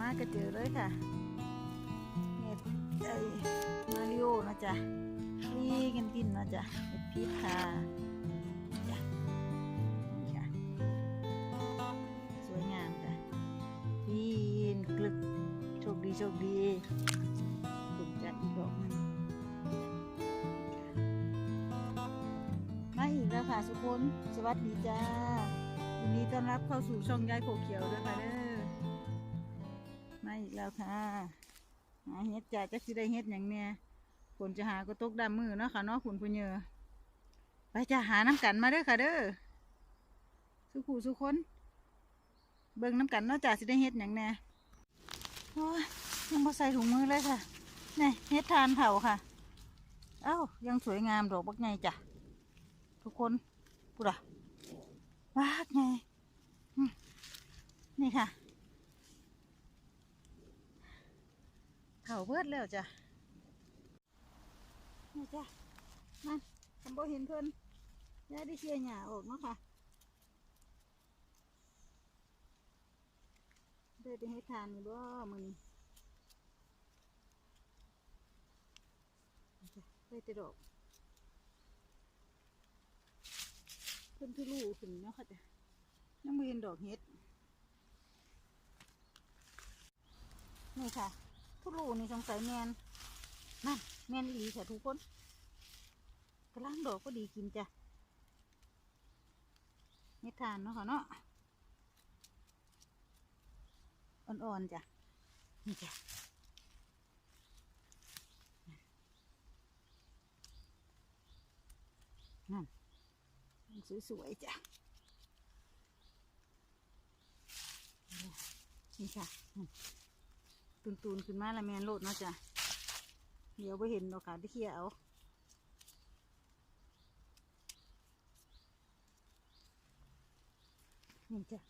มากก็เจอเลยค่ะเห็ดไอมาริโอนะจ๊ะนี่กันกินนะจ๊ะเห็ดพีพาจ้ะนี่ค่ะ สวยงามจ้ะปีนกลึกโชคดีโชคดีถูกจัดอีกดอกหนึงมาอีกแล้วค่ะทุกคน สวัสดีจ้ายินดีต้อนรับเข้าสู่ช่องยายโขเขียวด้วยค่ะเด้อ แล้วค่ะหาเฮ็ดจ่าจะสิได้เฮ็ดอย่างเนี้ยฝนจะหาก็ตกดำมือเนาะค่ะเนาะคุณผู้เหยอไปจะหาน้ำกันมาเด้อค่ะเด้อสุขูสุคนเบิ่งน้ำกันเนาะจ่าสิได้เฮ็ดอย่างแน่โอ้ยยังบ่ใส่ถุงมือเลยค่ะนี่เฮ็ดทานเผาค่ะ เอ้ายังสวยงามดอกบักไงจ้ะทุกคนพูดอะว้าไงนี่ค่ะ เผาเบิดแล้วจ้ะนี่จ้ะนั่นคำบ่เห็นเพิ่นยายได้เชียร์หญ้าออกเนาะค่ะได้ไปให้ทานนี่บ่มือนี้ได้แต่ดอกเพิ่นที่รูขึ้นเนาะค่ะจ้ะยังบ่เห็นดอกเห็ดนี่ค่ะ ทุลูนี่สงสัยแมนนั่นแมนอีหลีค่ะทุกคนกระล่างดอกก็ดีกินจ้ะเม็ดทานเนาะค่ะเนาะอ่อนๆจ้ะนี่จ้ะนั่นสวยๆจ้ะนี่ค่ะ ตุนตุนๆขึ้นมาละแมนโลดเนาะจ้ะเดี๋ยวไปเห็นดอกขาที่เคียเอานี่จ้ะ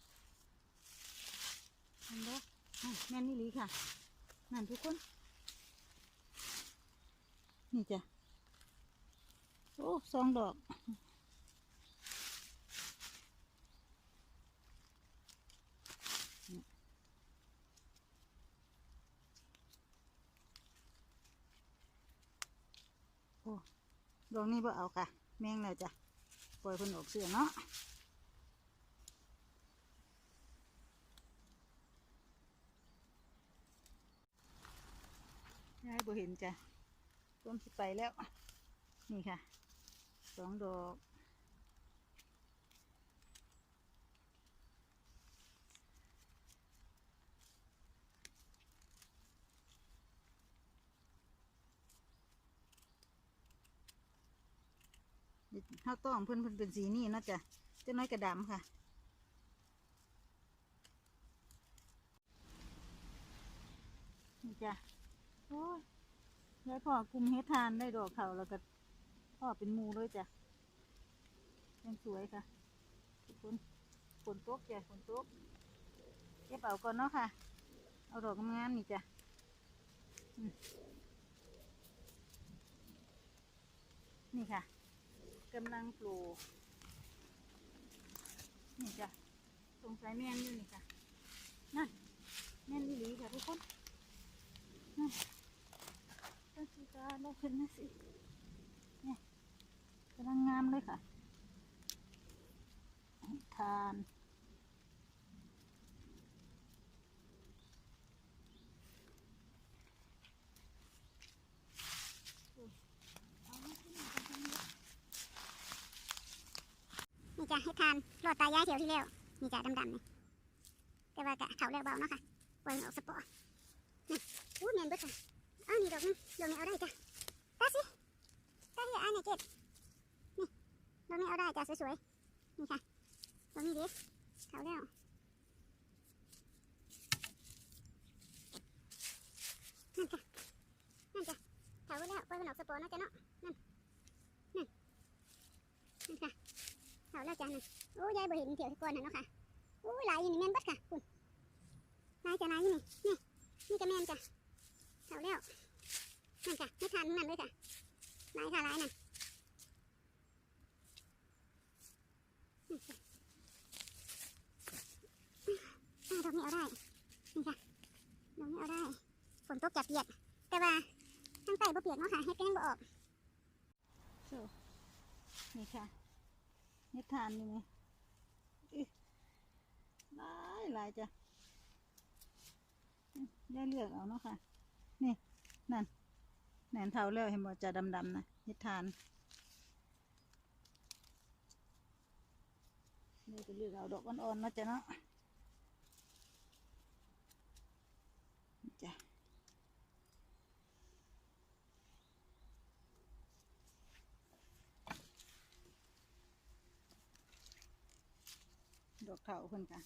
เห็นเด้อแม่นนี่ลีค่ะ นั่นทุกคน นี่จ้ะ โอ้สองดอก โอ้ ดอกนี้บ่เอาค่ะ แมงเลยจ้ะปล่อยคนออกเสือเนาะยายบ่เห็นจ้ะต้นสิไปแล้ว นี่ค่ะสองดอก ข้าวต้มเพิ่นเพิ่นเป็นสีนี่เนาะจ้ะเจ้าน้อยกระดำค่ะ นี่จ้ะโอ้ยยายพ่อกุมเฮ็ดทานได้ดอกเขาแล้วก็พ่อเป็นมูเลยจ้ะยังสวยค่ะทุกคนฝนตกจ้ะฝนตกเก็บเอาก่อนเนาะค่ะ เอาดอกงามนี่จ้ะนี่ค่ะ กำลังปลูก นี่จ้ะสงสัยแม่นอยู่นี่จ้ะนั่นแม่นอีหลีค่ะทุกคนนั่นต้นสีกาได้ขึ้นนะสิเนี่ยกำลังงามเลยค่ะทานเอามาที่นี่กันเถอะ นี่จ้ะให้ทานรอดตายายเถียวที่แล้วนี่จ้ะดำๆนี่แต่ว่ากะเขาแล้วเบาเนาะค่ะปล่อยมันออกสปอร์นี่อู้แมนเบิดค่ะอ้าวนี่ดอกนึงดอกนี้เอาได้จ้ะตาสิตาที่อ่านนี่ยเจ็ดนี่ดอกนี้เอาได้จ้ะสวยๆนี่ค่ะดอกนี้ดิเขาแล้วนั่นจ้ะนั่นจ้ะเขาแล้วปล่อยมันออกสปอร์นาะจ้ะเนาะนั่นนั่นนั่นค่ะ เขาแล้วจ้ะนั่นโอ้ยายบ่เห็นเถียวที่ก่อนน่ะเนาะค่ะโอ้ยลายอยู่นี่แม่นบัดค่ะคุณนายจะนายอยู่นี่นี่นี่ก็แม่นจ้ะเขาแล้วนั่นจ้ะไม่ทานทั้งนั้นเลยจ้ะนายค่ะลายนั่นนั่จ้ะดอกนี้เอาได้นี่ค่ะลงไม่เอาได้ฝนตกจับเปียกแต่ว่าทางใต้บ่เปียกเนาะค่ะเฮ็ดก็ยังบ่ออกนี่ค่ะ เฮ็ดทานนี่ไหมหลายหลายจ้ะได้เลือกเอาเนาะค่ะ นี่ นั่นแหนนเทาเลือกเห็นบ่จะดำๆนะเฮ็ดทานนี่ก็เลือกเอาดอกอ่อนๆเนาะจ้ะเนาะนี่จ้ะ ดอกเถาเพิ่นค่ะ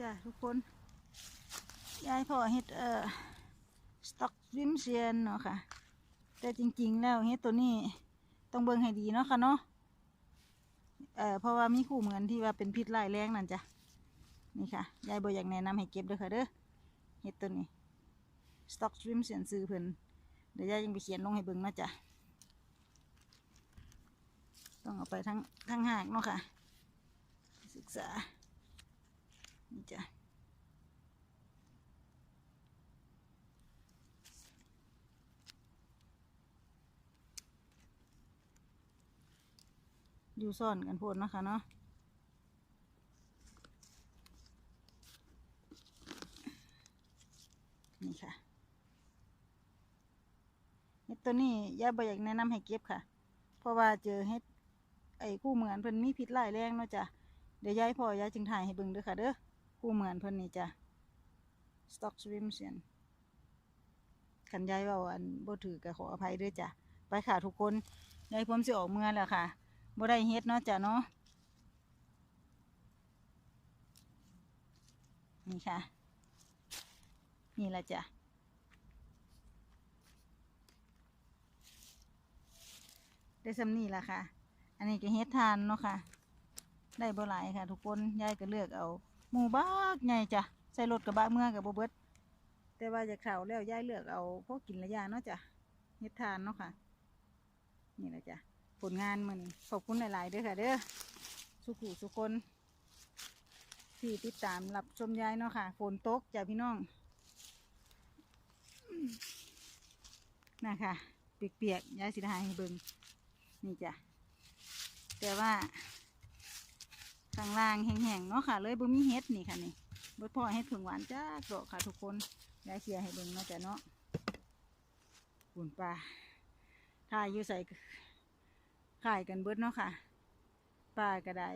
จ้ะทุกคน ยายพ่อเฮ็ดเอ่อสต็อกริมเซียนเนาะค่ะ แต่จริงๆแล้วเฮ็ดตัวนี้ต้องเบิ่งให้ดีเนาะค่ะเนาะเอ่อเพราะว่ามีคู่เหมือนที่ว่าเป็นพิษร้ายแรงนั่นจ้ะนี่ค่ะยายบ่อยากแนะนำให้เก็บเด้อค่ะเด้อเฮ็ดตัวนี้สต็อกริมเซียนซื้อเพิ่นเดี๋ยวยายยังไปเขียนลงให้เบิ่งนะจ๊ะ ต้องเอาไปทั้งทั้งหากเนาะค่ะ ศึกษา นี่จ้ะอยู่ซ่อนกันโพดนะคะเนาะนี่ค่ะเห็ดตัวนี้ย่าบอยากแนะนำให้เก็บค่ะ เพราะว่าเจอเห็ด ไอ้คู่เหมือนเพิ่นมีพิษร้ายแรงเนาะจ้ะเดี๋ยวยายพ่อยายจึงถ่ายให้เบิ่งเด้อค่ะเด้อคู่เหมือนเพิ่นนี่จ้ะ stock swim เสียนคันยายเว่าอันบ่ถือก็ขออภัยด้อจ้ะไปค่ะทุกคนยายผมสิออกเมืองแล้วค่ะบ่ได้เฮ็ดเนาะจ้ะเนาะนี่ค่ะ นี่ละจ้ะได้สำนี่ละค่ะ อันนี้ก็เฮ็ดทานเนาะค่ะ ได้บ่หลายค่ะ ทุกคนยายก็เลือกเอา หมูบักใหญ่จ้ะใส่รถกระบะเมื่อกับบ่เบิดแต่ว่าจะเข่าแล้วยายเลือกเอาพวกกินระยะเนาะจ้ะเฮ็ดทานเนาะค่ะ นี่แหละจ้ะผลงานมันขอบคุณหลาย ๆ เด้อค่ะ เด้อสุขุสุคนที่ติดตามรับชมยายเนาะค่ะฝนตกจ้ะพี่น้องน่ะค่ะเปียกๆยายสิทายให้เบิ่งนี่จ้ะ แต่ว่าข้างล่างแห้งๆเนาะค่ะ เลยบ่มีเฮ็ดนี่ค่ะนี่บ่พอเฮ็ดผึ่งหวานจ้าดอกค่ะทุกคนยายเสียให้เบิ่งเนาะจ้ะเนาะปุ่นปลาถ่ายอยู่ใส่ขายกันเบิดเนาะค่ะปลาก็ได้